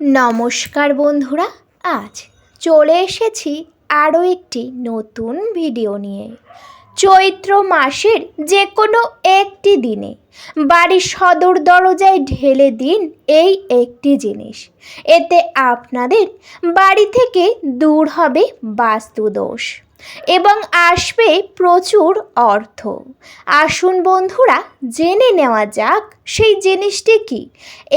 নমস্কার বন্ধুরা, আজ চলে এসেছি আরও একটি নতুন ভিডিও নিয়ে। চৈত্র মাসের যে কোনো একটি দিনে বাড়ির সদর দরজায় ঢেলে দিন এই একটি জিনিস। এতে আপনাদের বাড়ি থেকে দূর হবে বাস্তুদোষ। এবং আসবে প্রচুর অর্থ। আসুন বন্ধুরা, জেনে নেওয়া যাক সেই জিনিসটি কি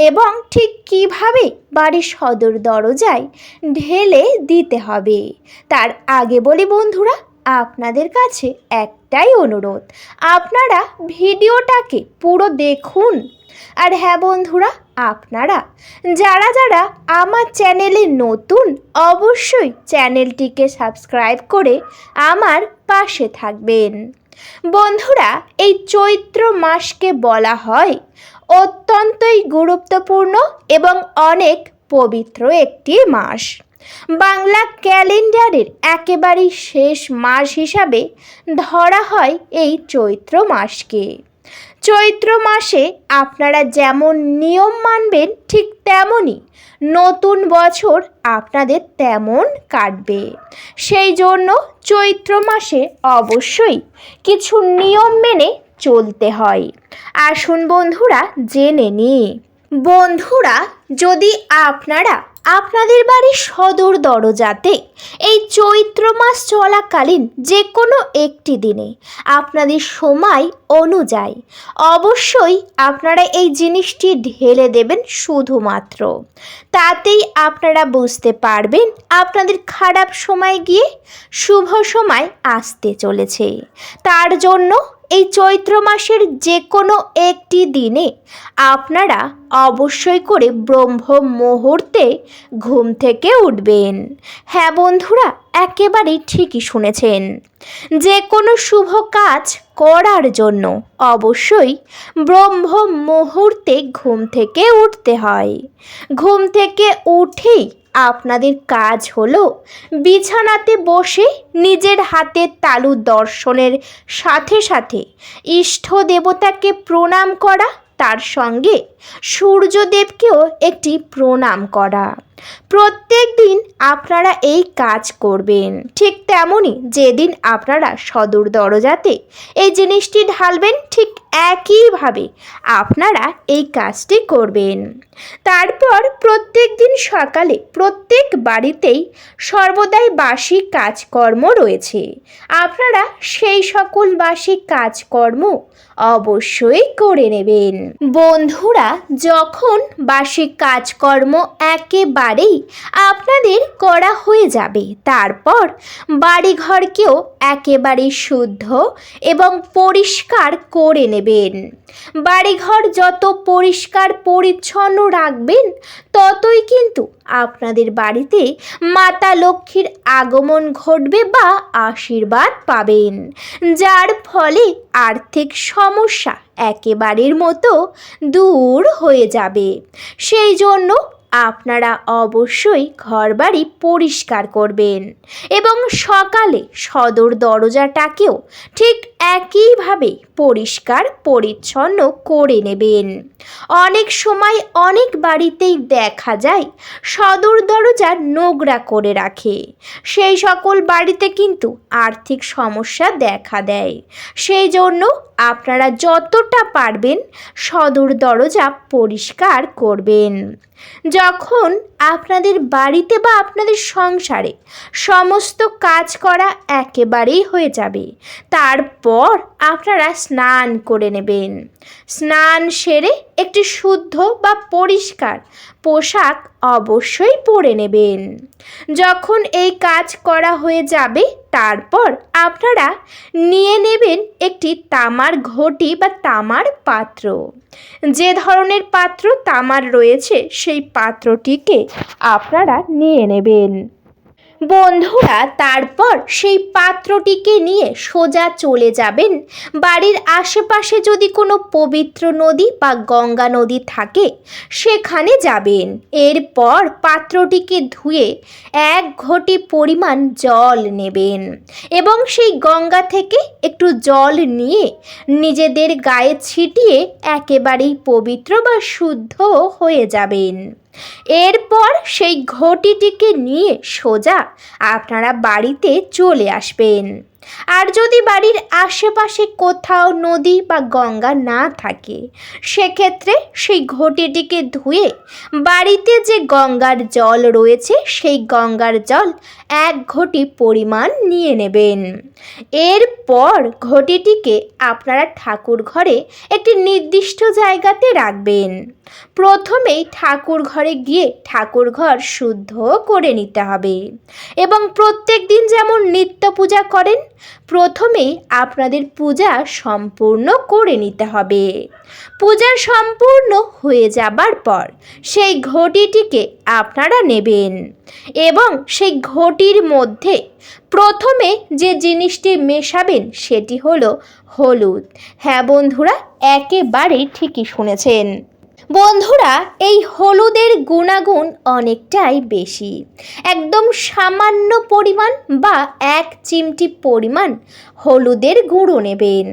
এবং ঠিক কীভাবে বাড়ির সদর দরজায় ঢেলে দিতে হবে। তার আগে বলি বন্ধুরা, আপনাদের কাছে একটাই অনুরোধ, আপনারা ভিডিওটাকে পুরো দেখুন আর হ্যাঁ বন্ধুরা, আপনারা যারা যারা আমার চ্যানেলে নতুন, অবশ্যই চ্যানেলটিকে সাবস্ক্রাইব করে আমার পাশে থাকবেন। বন্ধুরা, এই চৈত্র মাসকে বলা হয় অত্যন্তই গুরুত্বপূর্ণ এবং অনেক পবিত্র একটি মাস। বাংলা ক্যালেন্ডারের একেবারেই শেষ মাস হিসাবে ধরা হয় এই চৈত্র মাসকে। চৈত্র মাসে আপনারা যেমন নিয়ম মানবেন ঠিক তেমনই নতুন বছর আপনাদের তেমন কাটবে। সেই জন্য চৈত্র মাসে অবশ্যই কিছু নিয়ম মেনে চলতে হয়। আসুন বন্ধুরা, জেনে নিই। বন্ধুরা, যদি আপনারা আপনাদের বাড়ির সদর দরজাতে এই চৈত্র মাস চলাকালীন যে কোনো একটি দিনে আপনাদের সময় অনুযায়ী অবশ্যই আপনারা এই জিনিসটি ঢেলে দেবেন শুধুমাত্র। তাতেই আপনারা বুঝতে পারবেন আপনাদের খারাপ সময় গিয়ে শুভ সময় আসতে চলেছে। তার জন্য এই চৈত্র মাসের যে কোনো একটি দিনে আপনারা অবশ্যই করে ব্রহ্ম মুহূর্তে ঘুম থেকে উঠবেন। হ্যাঁ বন্ধুরা, একেবারেই ঠিকই শুনেছেন। যে কোনো শুভ কাজ করার জন্য অবশ্যই ব্রহ্ম মুহূর্তে ঘুম থেকে উঠতে হয়। ঘুম থেকে উঠেই আপনাদের কাজ হলো বিছানাতে বসে নিজের হাতে তালু দর্শনের। সাথে সাথে ইষ্ট দেবতাকে প্রণাম করা, তার সঙ্গে সূর্যদেবকেও একটি প্রণাম করা। প্রত্যেক দিন আপনারা এই কাজ করবেন। ঠিক তেমনই যেদিন আপনারা সদর দরজাতে এই জিনিসটি ঢালবেন, ঠিক একইভাবে আপনারা এই কাজটি করবেন। তারপর প্রত্যেক দিন সকালে প্রত্যেক বাড়িতেই সর্বদাই বাসি কাজকর্ম রয়েছে। আপনারা সেই সকল বাসি কাজকর্ম অবশ্যই করে নেবেন। বন্ধুরা, যখন বাসি কাজকর্ম একেবারেই আপনাদের করা হয়ে যাবে। তারপর বাড়িঘরকেও একেবারে শুদ্ধ এবং পরিষ্কার করে নেবেন। বাড়িঘর যত পরিষ্কার পরিচ্ছন্ন রাখবেন, ততই কিন্তু আপনাদের বাড়িতে মাতা লক্ষ্মীর আগমন ঘটবে বা আশীর্বাদ পাবেন। যার ফলে আর্থিক সমস্যা একেবারের মতো দূর হয়ে যাবে। সেই জন্য আপনারা অবশ্যই ঘরবাড়ি পরিষ্কার করবেন এবং সকালে সদর দরজাটাকেও ঠিক একইভাবে পরিষ্কার, পরিচ্ছন্ন করে নেবেন। অনেক সময় অনেক বাড়িতেই দেখা যায়, সদর দরজা নোংরা করে রাখে। সেই সকল বাড়িতে কিন্তু আর্থিক সমস্যা দেখা দেয়। সেই জন্য আপনারা যতটা পারবেন সদর দরজা পরিষ্কার করবেন। যখন আপনাদের বাড়িতে বা আপনাদের সংসারে সমস্ত কাজ করা একেবারেই হয়ে যাবে, তারপর আপনারা স্নান করে নেবেন। স্নান সেরে একটি শুদ্ধ বা পরিষ্কার পোশাক অবশ্যই পরে নেবেন। যখন এই কাজ করা হয়ে যাবে, তারপর আপনারা নিয়ে নেবেন একটি তামার ঘটি বা তামার পাত্র। যে ধরনের পাত্র তামার রয়েছে, সেই পাত্রটিকে আপনারা নিয়ে নেবেন। বন্ধুরা, তারপর সেই পাত্রটিকে নিয়ে সোজা চলে যাবেন। বাড়ির আশেপাশে যদি কোনো পবিত্র নদী বা গঙ্গা নদী থাকে, সেখানে যাবেন। এরপর পাত্রটিকে ধুয়ে এক ঘটি পরিমাণ জল নেবেন এবং সেই গঙ্গা থেকে একটু জল নিয়ে নিজেদের গায়ে ছিটিয়ে একেবারেই পবিত্র বা শুদ্ধ হয়ে যাবেন। এরপর সেই ঘটিটিকে নিয়ে সোজা আপনারা বাড়িতে চলে আসবেন। আর যদি বাড়ির আশেপাশে কোথাও নদী বা গঙ্গা না থাকে, সেক্ষেত্রে সেই ঘটিটিকে ধুয়ে বাড়িতে যে গঙ্গার জল রয়েছে, সেই গঙ্গার জল এক ঘটি পরিমাণ নিয়ে নেবেন। এরপর ঘটিটিকে আপনারা ঠাকুর ঘরে একটি নির্দিষ্ট জায়গাতে রাখবেন। প্রথমেই ঠাকুর ঘরে গিয়ে ঠাকুর ঘর শুদ্ধ করে নিতে হবে। এবং প্রত্যেক দিন যেমন নিত্য পূজা করেন প্রথমেই আপনাদের পূজা সম্পূর্ণ করে নিতে হবে। পূজা সম্পূর্ণ হয়ে যাবার পর সেই ঘটিটিকে আপনারা নেবেন এবং সেই ঘটির মধ্যে প্রথমে যে জিনিসটি মেশাবেন সেটি হলো হলুদ। হ্যাঁ বন্ধুরা একেবারে ঠিকই শুনেছেন। বন্ধুরা, এই হলুদের গুণাগুণ অনেকটাই বেশি। একদম সামান্য পরিমাণ বা এক চিমটি পরিমাণ হলুদের গুঁড়ো নেবেন।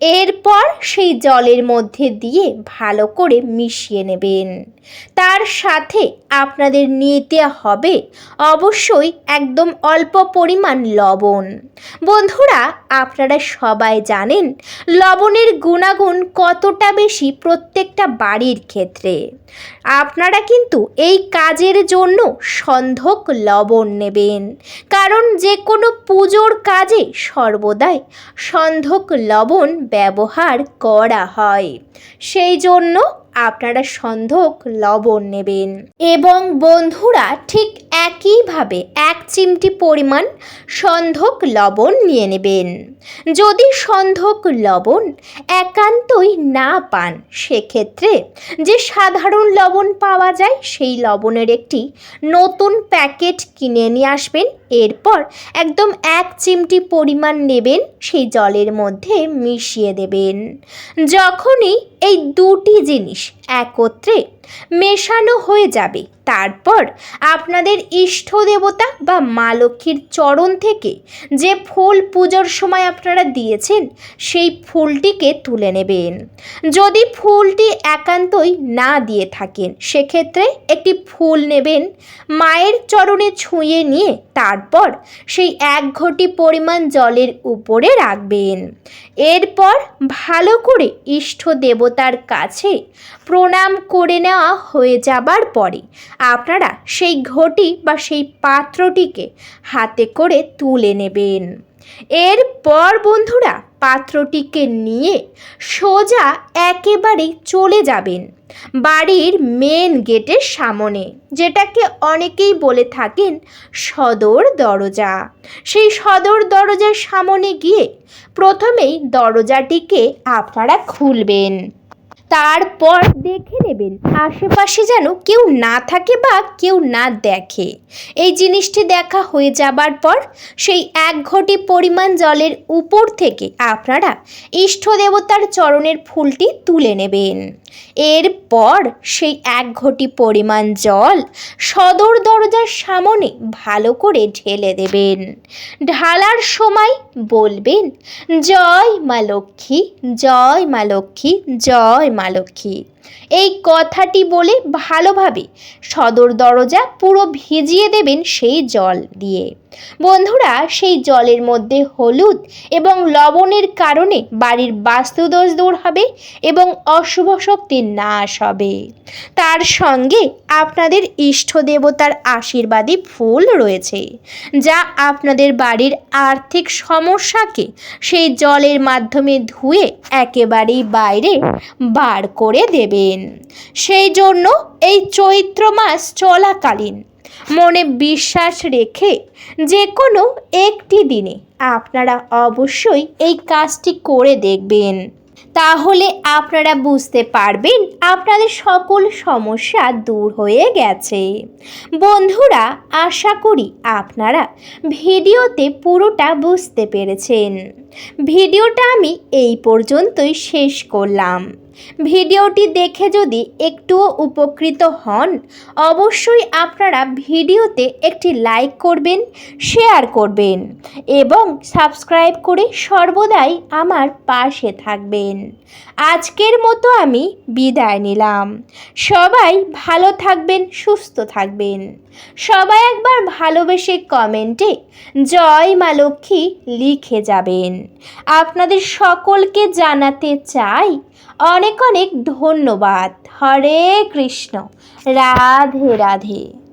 এরপর সেই জলের মধ্যে দিয়ে ভালো করে মিশিয়ে নেবেন। তার সাথে আপনাদের নিতে হবে অবশ্যই একদম অল্প পরিমাণ লবণ। বন্ধুরা, আপনারা সবাই জানেন লবণের গুণাগুণ কতটা বেশি প্রত্যেকটা বাড়ির ক্ষেত্রে। আপনারা কিন্তু এই কাজের জন্য সন্ধক লবণ নেবেন। কারণ যে কোনো পুজোর কাজে সর্বদাই সন্ধক লবণ ব্যবহার করা হয়। সেই জন্য আপনারা সন্ধক লবণ নেবেন। এবং বন্ধুরা, ঠিক একইভাবে এক চিমটি পরিমাণ সন্ধক লবণ নিয়ে নেবেন। যদি সন্ধক লবণ একান্তই না পান, সেক্ষেত্রে যে সাধারণ লবণ পাওয়া যায়, সেই লবণের একটি নতুন প্যাকেট কিনে নিয়ে আসবেন। এরপর একদম এক চিমটি পরিমাণ নেবেন, সেই জলের মধ্যে মিশিয়ে দেবেন। যখনই এই দুটি জিনিস একত্রে মেশানো হয়ে যাবে, তারপর আপনাদের ইষ্ট দেবতা বা মা লক্ষ্মীর চরণ থেকে যে ফুল পুজোর সময় আপনারা দিয়েছেন, সেই ফুলটিকে তুলে নেবেন। যদি ফুলটি একান্তই না দিয়ে থাকেন, সেক্ষেত্রে একটি ফুল নেবেন, মায়ের চরণে ছুঁয়ে নিয়ে তারপর সেই এক ঘটি পরিমাণ জলের উপরে রাখবেন। এরপর ভালো করে ইষ্ট দেবতার কাছে প্রণাম করে নেওয়া হয়ে যাবার পরে আপনারা সেই ঘটি বা সেই পাত্রটিকে হাতে করে তুলে নেবেন। এরপর বন্ধুরা পাত্রটিকে নিয়ে সোজা একেবারে চলে যাবেন বাড়ির মেন গেটের সামনে, যেটাকে অনেকেই বলে থাকেন সদর দরজা। সেই সদর দরজার সামনে গিয়ে প্রথমেই দরজাটিকে আপনারা খুলবেন। তারপর দেখে নেবেন আশেপাশে যেন কেউ না থাকে বা কেউ না দেখে। এই জিনিসটি দেখা হয়ে যাবার পর সেই এক ঘটি পরিমাণ জলের উপর থেকে আপনারা ইষ্ট দেবতার চরণের ফুলটি তুলে নেবেন। এরপর সেই এক ঘটি পরিমাণ জল সদর দরজার সামনে ভালো করে ঢেলে দেবেন। ঢালার সময় বলবেন জয় মা লক্ষ্মী জয় মা লক্ষ্মী জয় মা লক্ষ্মী। এই কথাটি বলে ভালোভাবে সদর দরজা পুরো ভিজিয়ে দেবেন সেই জল দিয়ে। বন্ধুরা, সেই জলের মধ্যে হলুদ এবং লবণের কারণে বাড়ির বাস্তুদোষ দূর হবে এবং অশুভ শক্তির নাশ হবে। তার সঙ্গে আপনাদের ইষ্ট দেবতার আশীর্বাদী ফুল রয়েছে, যা আপনাদের বাড়ির আর্থিক সমস্যাকে সেই জলের মাধ্যমে ধুয়ে একেবারেই বাইরে বার করে দেবেন সেই জন্য এই চৈত্র মাস চলাকালীন মনে বিশ্বাস রেখে যে কোনো একটি দিনে আপনারা অবশ্যই এই কাজটি করে দেখবেন। তাহলে আপনারা বুঝতে পারবেন আপনাদের সকল সমস্যা দূর হয়ে গেছে। বন্ধুরা, আশা করি আপনারা ভিডিওতে পুরোটা বুঝতে পেরেছেন। ভিডিওটা আমি এই পর্যন্তই শেষ করলাম। ভিডিওটি দেখে যদি একটুও উপকৃত হন, অবশ্যই আপনারা ভিডিওতে একটি লাইক করবেন, শেয়ার করবেন এবং সাবস্ক্রাইব করে সর্বদাই আমার পাশে থাকবেন। আজকের মতো আমি বিদায় নিলাম। সবাই ভালো থাকবেন, সুস্থ থাকবেন। সবাই একবার ভালোবেসে কমেন্টে জয় মা লক্ষ্মী লিখে যাবেন। আপনাদের সকলকে জানাতে চাই অনেক অনেক ধন্যবাদ। হরে কৃষ্ণ। রাধে রাধে।